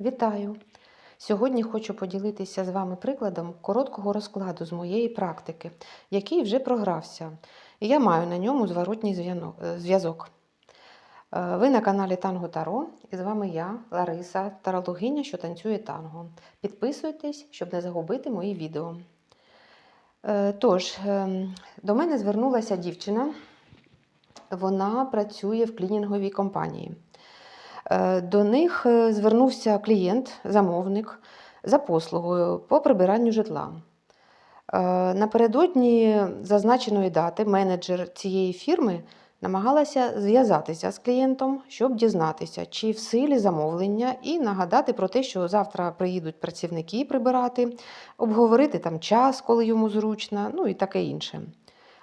Вітаю! Сьогодні хочу поділитися з вами прикладом короткого розкладу з моєї практики, який вже програвся, і я маю на ньому зворотній е, зв'язок. Е, Ви на каналі Танго Таро, і з вами я, Лариса, тарологиня, що танцює танго. Підписуйтесь, щоб не загубити мої відео. Е, Тож, ем, до мене звернулася дівчина. Вона працює в клінінговій компанії. Е, До них е, звернувся клієнт, замовник за послугою по прибиранню житла. Е, Напередодні зазначеної дати менеджер цієї фірми намагалася зв'язатися з клієнтом, щоб дізнатися, чи в силі замовлення, і нагадати про те, що завтра приїдуть працівники прибирати, обговорити там час, коли йому зручно, ну і таке інше.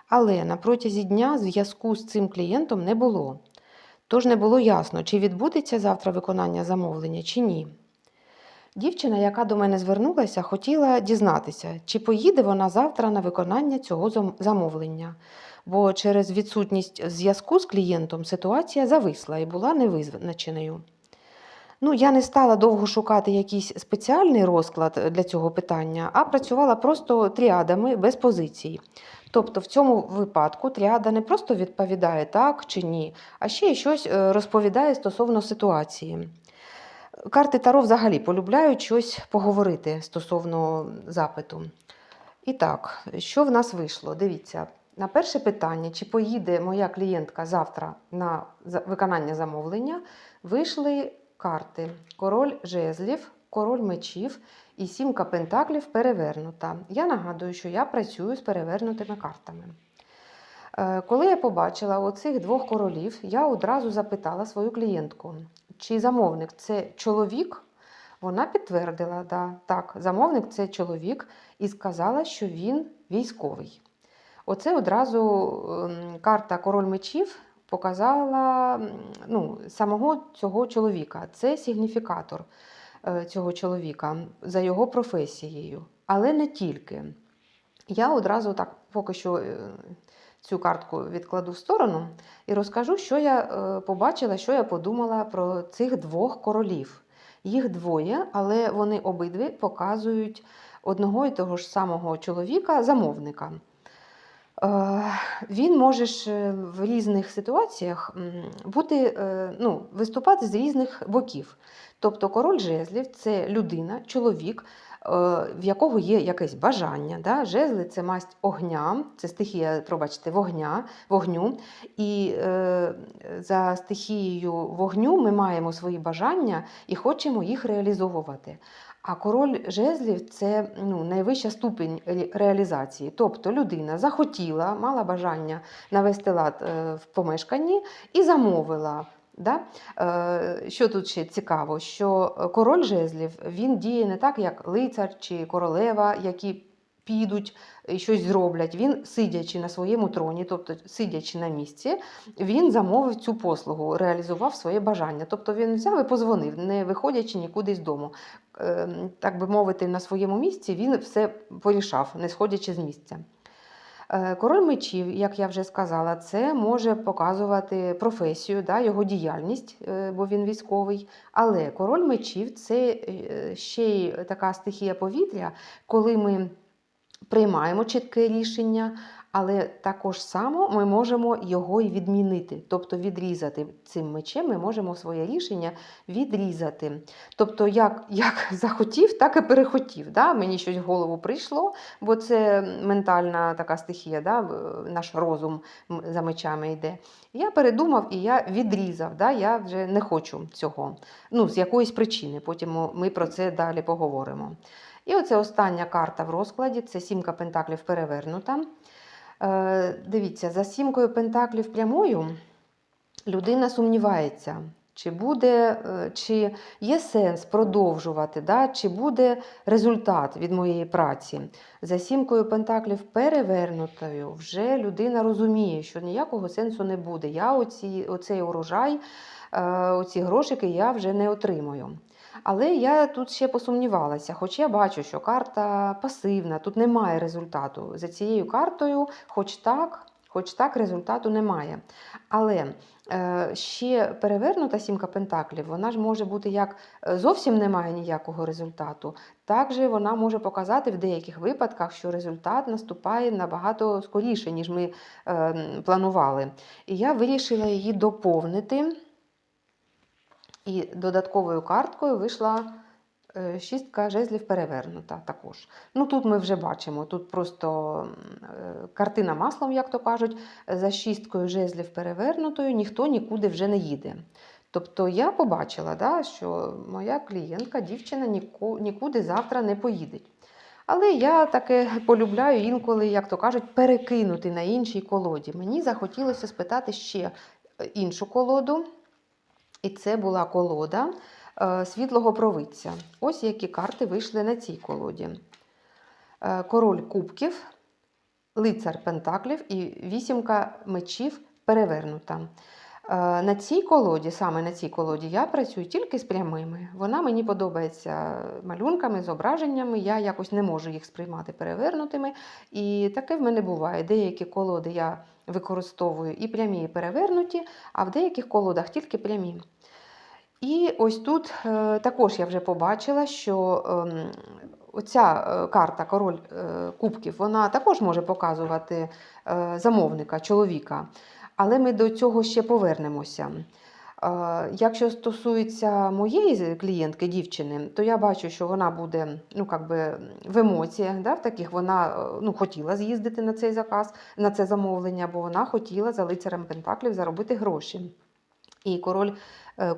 Але на протязі дня зв'язку з цим клієнтом не було. Тож не було ясно, чи відбудеться завтра виконання замовлення, чи ні. Дівчина, яка до мене звернулася, хотіла дізнатися, чи поїде вона завтра на виконання цього замовлення, бо через відсутність зв'язку з клієнтом ситуація зависла і була невизначеною. Ну, я не стала довго шукати якийсь спеціальний розклад для цього питання, а працювала просто тріадами без позицій. Тобто в цьому випадку тріада не просто відповідає так чи ні, а ще й щось е, розповідає стосовно ситуації. Карти Таро взагалі полюбляють щось поговорити стосовно запиту. І так, що в нас вийшло? Дивіться, на перше питання, чи поїде моя клієнтка завтра на виконання замовлення, вийшли карти: Король жезлів, король мечів і сімка пентаклів перевернута. Я нагадую, що я працюю з перевернутими картами. Е, Коли я побачила оцих двох королів, я одразу запитала свою клієнтку, чи замовник це чоловік. Вона підтвердила, да, так, замовник це чоловік, і сказала, що він військовий. Оце одразу ем, карта Король мечів показала ну, самого цього чоловіка. Це сигніфікатор е, цього чоловіка за його професією. Але не тільки. Я одразу так поки що е, цю картку відкладу в сторону і розкажу, що я е, побачила, що я подумала про цих двох королів. Їх двоє, але вони обидві показують одного і того ж самого чоловіка, замовника. Е, Він може е, в різних ситуаціях бути, е, ну, виступати з різних боків. Тобто король жезлів це людина, чоловік, е, в якого є якесь бажання. Да? Жезли це масть огня, це стихія, пробачте, вогня, вогню. І е, за стихією вогню ми маємо свої бажання і хочемо їх реалізовувати. А король жезлів це ну, найвища ступінь реалізації. Тобто людина захотіла, мала бажання навести лад е, в помешканні і замовила. Да? Е, Що тут ще цікаво, що е, король жезлів він діє не так, як лицар чи королева, які підуть і щось зроблять. Він, сидячи на своєму троні, тобто сидячи на місці, він замовив цю послугу, реалізував своє бажання. Тобто він взяв і позвонив, не виходячи нікуди з дому. Е, Так би мовити, на своєму місці він все порішав, не сходячи з місця. Е, Король мечів, як я вже сказала, це може показувати професію, да, його діяльність, е, бо він військовий. Але король мечів це е, ще й така стихія повітря, коли ми приймаємо чітке рішення, але також само ми можемо його і відмінити, тобто відрізати цим мечем, ми можемо своє рішення відрізати. Тобто, як, як захотів, так і перехотів. Да? Мені щось в голову прийшло, бо це ментальна така стихія, да? наш розум за мечами йде. Я передумав і я відрізав. Да? Я вже не хочу цього. Ну, з якоїсь причини. Потім ми про це далі поговоримо. І оце остання карта в розкладі це сімка пентаклів перевернута. Е, дивіться, за сімкою пентаклів прямою людина сумнівається, чи буде, е, чи є сенс продовжувати, да, чи буде результат від моєї праці. За сімкою пентаклів перевернутою вже людина розуміє, що ніякого сенсу не буде. Я оці, оцей урожай, е, оці грошики я вже не отримую. Але я тут ще посумнівалася, хоч я бачу, що карта пасивна, тут немає результату. За цією картою, хоч так, Хоч так результату немає. Але е, ще перевернута сімка пентаклів, вона ж може бути як е, зовсім немає ніякого результату, так же вона може показати в деяких випадках, що результат наступає набагато скоріше, ніж ми е, планували. І я вирішила її доповнити. І додатковою карткою вийшла е, шістка жезлів перевернута також. Ну тут ми вже бачимо, тут просто е, картина маслом, як то кажуть, за шісткою жезлів перевернутою ніхто нікуди вже не їде. Тобто я побачила, да, що моя клієнтка, дівчина нікуди завтра не поїде. Але я таке полюбляю інколи, як то кажуть, перекинути на іншій колоді. Мені захотілося спитати ще е, іншу колоду. І це була колода е, світлого провидця. Ось які карти вийшли на цій колоді: Е, Король кубків, лицар пентаклів і вісімка мечів перевернута. Е, На цій колоді, саме на цій колоді, я працюю тільки з прямими. Вона мені подобається малюнками, зображеннями. Я якось не можу їх сприймати перевернутими. І таке в мене буває. Деякі колоди я використовую і прямі, і перевернуті, а в деяких колодах тільки прямі. І ось тут е, також я вже побачила, що ем, оця е, карта Король Кубків, вона також може показувати замовника, чоловіка. Але ми до цього ще повернемося. Е, Якщо стосується моєї клієнтки, дівчини, то я бачу, що вона буде ну, би, в емоціях, да, в таких вона е, ну, хотіла з'їздити на цей заказ, на це замовлення, бо вона хотіла за лицарем Пентаклів заробити гроші. І король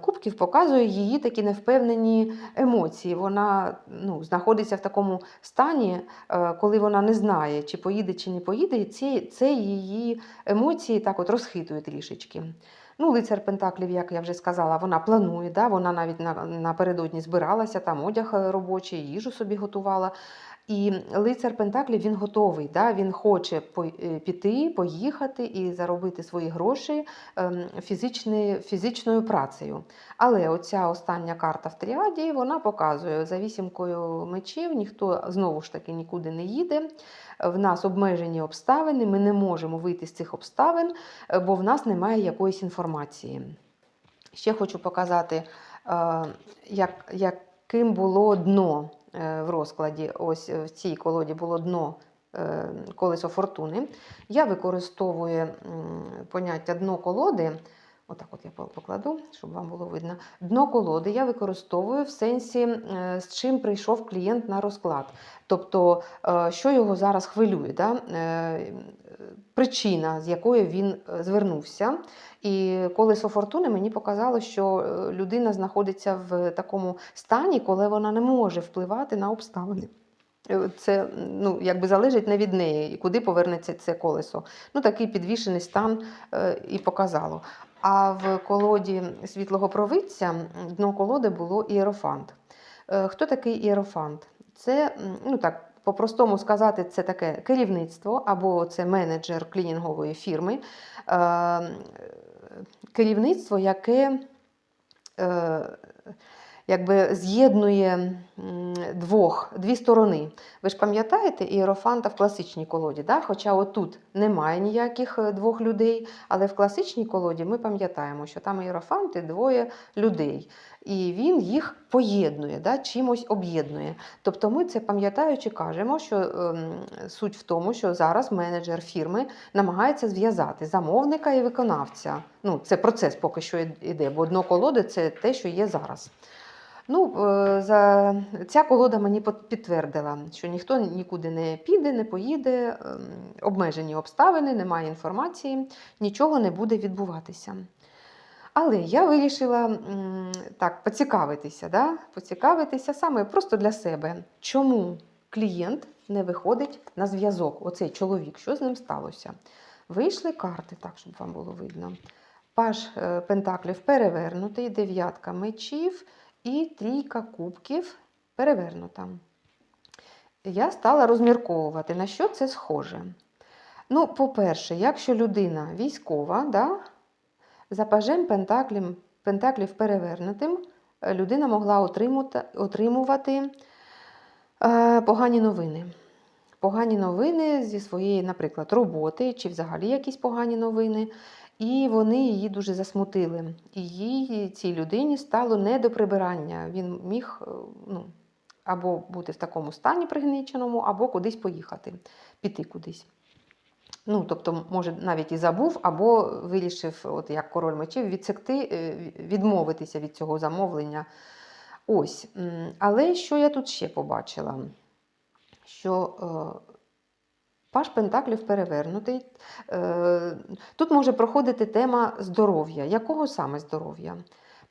кубків показує її такі невпевнені емоції. Вона ну, знаходиться в такому стані, е, коли вона не знає, чи поїде, чи не поїде, і ці, це її емоції так от розхитує трішечки. Ну, лицар Пентаклів, як я вже сказала, вона планує, да? вона навіть напередодні збиралася, там одяг е, робочий, їжу собі готувала. І лицар Пентаклів він готовий, да? він хоче е, піти, поїхати і заробити свої гроші ем, фізичні, фізичною працею. Але оця остання карта в тріаді вона показує за вісімкою мечів, ніхто знову ж таки нікуди не їде. В нас обмежені обставини, ми не можемо вийти з цих обставин, е, бо в нас немає якоїсь інформації. Ще хочу показати, е, як, яким було дно в розкладі. Ось в цій колоді було дно е, колесо фортуни. Я використовую поняття дно колоди. Отак от я покладу, щоб вам було видно. Дно колоди я використовую в сенсі, е, з чим прийшов клієнт на розклад. Тобто, е, що його зараз хвилює, да? Е, причина, з якою він звернувся. І колесо фортуни мені показало, що людина знаходиться в такому стані, коли вона не може впливати на обставини. Це ну, якби залежить не від неї, і куди повернеться це колесо. Ну, такий підвішений стан е, і показало. А в колоді світлого провидця дно колоди було ієрофант. Е, Хто такий ієрофант? Це, ну так, по-простому сказати, це таке керівництво або це менеджер клінінгової фірми. Е, Керівництво, яке е, якби з'єднує двох, дві сторони. Ви ж пам'ятаєте ієрофанта в класичній колоді, да? хоча отут немає ніяких е, двох людей, але в класичній колоді ми пам'ятаємо, що там ієрофанти двоє людей. І він їх поєднує, да? чимось об'єднує. Тобто ми це пам'ятаючи кажемо, що ем, суть в тому, що зараз менеджер фірми намагається зв'язати замовника і виконавця. Ну, це процес поки що йде, бо дно колоди це те, що є зараз. Ну, е, за... Ця колода мені підтвердила, що ніхто нікуди не піде, не поїде, ем, обмежені обставини, немає інформації, нічого не буде відбуватися. Але я вирішила так поцікавитися, да? поцікавитися саме просто для себе, чому клієнт не виходить на зв'язок, оцей чоловік, що з ним сталося. Вийшли карти, так, щоб вам було видно. Паш е, Пентаклів перевернутий, дев'ятка мечів і трійка кубків перевернута. Я стала розмірковувати, на що це схоже. Ну, по-перше, якщо людина військова, да, за пажем пентаклів, пентаклів перевернутим, людина могла отримувати, отримувати е, погані новини. погані новини зі своєї, наприклад, роботи чи взагалі якісь погані новини. І вони її дуже засмутили. І їй, цій людині стало не до прибирання. Він міг е, ну, або бути в такому стані пригниченому, або кудись поїхати, піти кудись. Ну, тобто, може, навіть і забув, або вирішив, от як король мечів, відсекти, е, відмовитися від цього замовлення. Ось. Але що я тут ще побачила? Що е, Паш Пентаклів перевернутий. Е, Тут може проходити тема здоров'я. Якого саме здоров'я?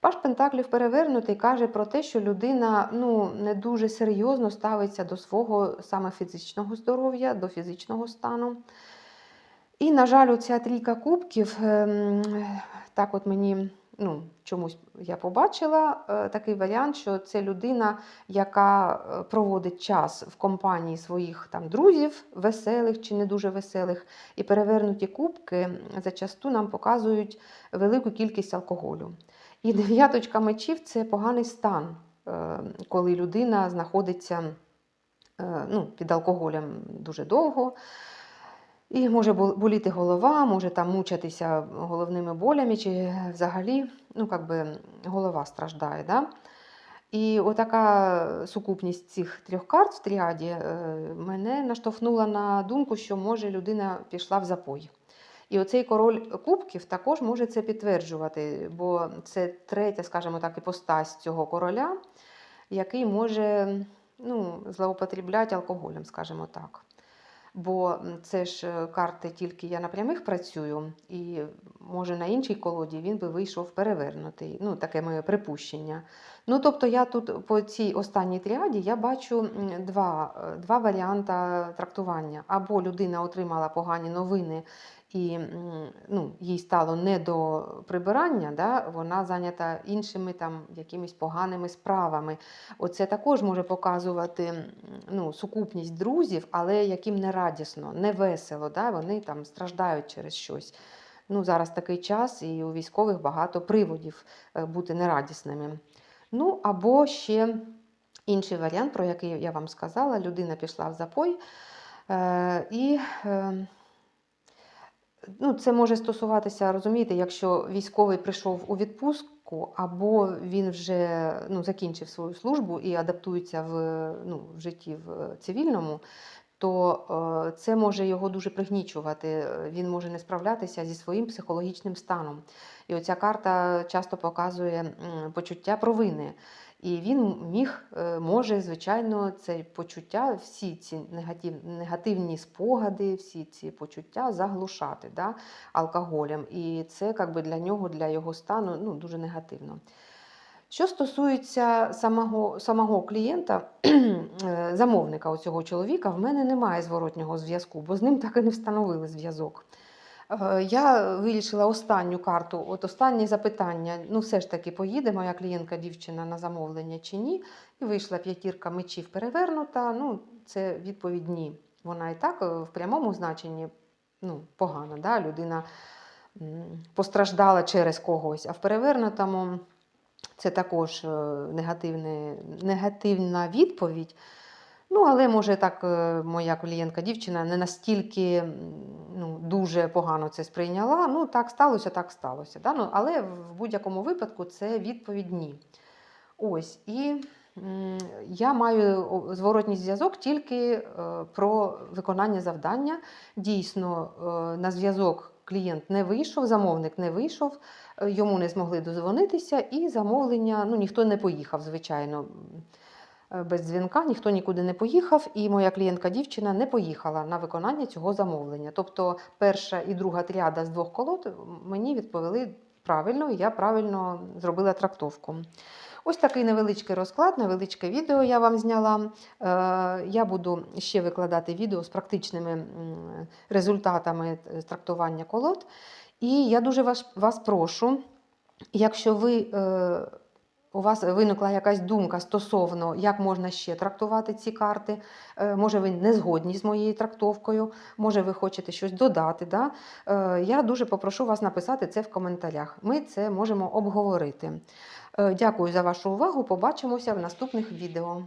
Паш Пентаклів перевернутий каже про те, що людина ну, не дуже серйозно ставиться до свого саме фізичного здоров'я, до фізичного стану. І, на жаль, оця трійка кубків, ем, так от мені ну, чомусь я побачила е, такий варіант, що це людина, яка е, проводить час в компанії своїх там друзів, веселих чи не дуже веселих, і перевернуті кубки зачасту нам показують велику кількість алкоголю. І дев'яточка мечів це поганий стан, е, коли людина знаходиться ну, під алкоголем дуже довго. І може боліти голова, може там мучатися головними болями, чи взагалі ну, как би, голова страждає. Да? І отака сукупність цих трьох карт в тріаді е, мене наштовхнула на думку, що може людина пішла в запой. І оцей король кубків також може це підтверджувати, бо це третя, скажімо так, іпостась цього короля, який може ну, злоупотрібляти алкоголем, скажімо так. Бо це ж е, карти тільки я на прямих працюю, і може на іншій колоді він би вийшов перевернутий. Ну, таке моє припущення. Ну, тобто я тут по цій останній тріаді я бачу два, е, два варіанти трактування. Або людина отримала погані новини, і ну, їй стало не до прибирання, да? вона зайнята іншими там якимись поганими справами. Оце також може показувати ну, сукупність друзів, але яким не радісно, не весело. Да? Вони там страждають через щось. Ну, зараз такий час, і у військових багато приводів е, бути нерадісними. Ну, або ще інший варіант, про який я вам сказала: людина пішла в запой. Е, і е, ну, це може стосуватися, розумієте, якщо військовий прийшов у відпустку, або він вже ну, закінчив свою службу і адаптується в, ну, в житті в цивільному, то е, це може його дуже пригнічувати. Е, Він може не справлятися зі своїм психологічним станом. І оця карта часто показує почуття провини. І він міг, е, може, звичайно, це почуття, всі ці негатив, негативні спогади, всі ці почуття заглушати да, алкоголем. І це как би, для нього, для його стану ну, дуже негативно. Що стосується самого, самого клієнта, е, замовника оцього чоловіка, в мене немає зворотнього зв'язку, бо з ним так і не встановили зв'язок. Е, Я вирішила останню карту, от останнє запитання. Ну, все ж таки, поїде моя клієнтка дівчина на замовлення чи ні. І вийшла п'ятірка мечів перевернута. Ну, це відповідь ні. Вона і так е, в прямому значенні ну, погано. Да? Людина постраждала через когось, а в перевернутому це також е, негативне, негативна відповідь. Ну, але може так е, моя клієнтка дівчина не настільки ну, дуже погано це сприйняла. Ну, так сталося, так сталося. Да? Ну, але в будь-якому випадку це відповідь ні. Ось. І м, я маю зворотній зв'язок тільки е, про виконання завдання. Дійсно, е, на зв'язок клієнт не вийшов, замовник не вийшов, е, йому не змогли дозвонитися, і замовлення ну, ніхто не поїхав, звичайно. Е, Без дзвінка ніхто нікуди не поїхав, і моя клієнтка дівчина не поїхала на виконання цього замовлення. Тобто, перша і друга тріада з двох колод мені відповіли правильно, і я правильно зробила трактовку. Ось такий невеличкий розклад, невеличке відео я вам зняла. Е, Я буду ще викладати відео з практичними результатами е, трактування колод. І я дуже вас, вас прошу, якщо ви. У вас виникла якась думка стосовно, як можна ще трактувати ці карти. Е, Може, ви не згодні з моєю трактовкою, може, ви хочете щось додати. Да? Е, Я дуже попрошу вас написати це в коментарях. Ми це можемо обговорити. Е, Дякую за вашу увагу. Побачимося в наступних відео.